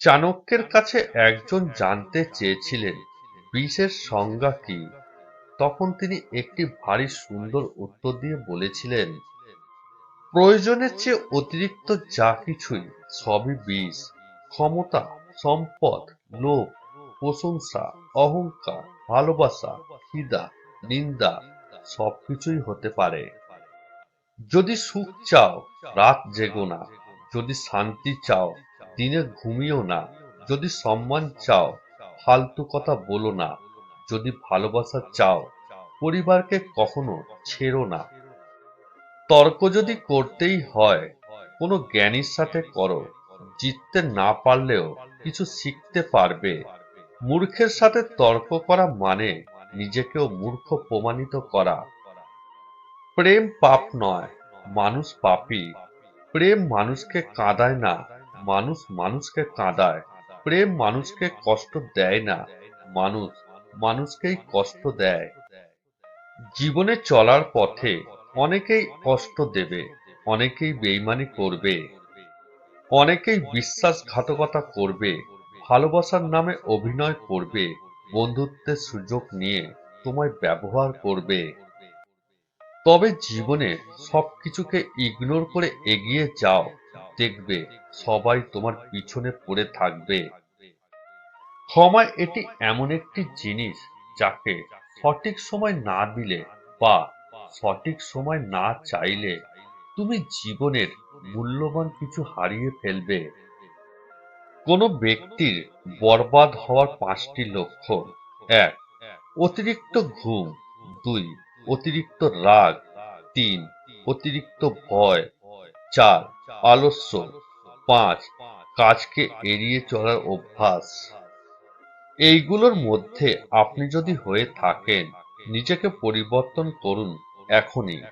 চাণক্যের কাছে একজন জানতে চেয়েছিলেন বিষের সংজ্ঞা কি? তখন তিনি একটি ভারী সুন্দর উত্তর দিয়ে বলেছিলেন, প্রয়োজনের চেয়ে অতিরিক্ত যা কিছুই, সবই বিষ ক্ষমতা, সম্পদ, লোভ, প্রশংসা, অহংকার, ভালোবাসা খিদা নিন্দা, সবকিছুই হতে পারে। যদি সুখ চাও, রাত জেগো না। যদি শান্তি চাও দিনে ঘুমিও না। যদি সম্মান চাও, ফালতু কথা বলো না। যদি ভালোবাসা চাও, পরিবারকে কখনো ছেড়ো না। তর্ক যদি করতেই হয়, কোনো জ্ঞানীর সাথে করো। জিততে না পারলেও কিছু শিখতে পারবে। মূর্খের সাথে তর্ক করা মানে নিজেকেও মূর্খ প্রমাণিত করা। প্রেম পাপ নয়, মানুষ পাপী। প্রেম মানুষকে কাঁদায় না মানুষ মানুষকে কাঁদায়। প্রেম মানুষকে কষ্ট দেয় না। মানুষ মানুষকেই কষ্ট দেয়। জীবনে চলার পথে অনেকেই কষ্ট দেবে, অনেকেই বেইমানি করবে, অনেকেই বিশ্বাসঘাতকতা করবে, ভালোবাসার নামে অভিনয় করবে, বন্ধুত্বের সুযোগ নিয়ে তোমায় ব্যবহার করবে। তবে জীবনে সবকিছুকে ইগনোর করে এগিয়ে যাও। দেখবে সবাই তোমার পিছনে পড়ে থাকবে। ক্ষমা এটি এমন একটি জিনিস যাকে সঠিক সময় না দিলে বা সঠিক সময় না চাইলে তুমি জীবনের মূল্যবান কিছু হারিয়ে ফেলবে। কোনো ব্যক্তির বরবাদ হওয়ার পাঁচটি লক্ষণ। এক, অতিরিক্ত ঘুম। দুই, অতিরিক্ত রাগ। তিন, অতিরিক্ত ভয়। চার আলস্য, পাঁচ, কাজকে এড়িয়ে চলার অভ্যাস। এইগুলোর মধ্যে আপনি যদি হয়ে থাকেন, নিজেকে পরিবর্তন করুন এখনই।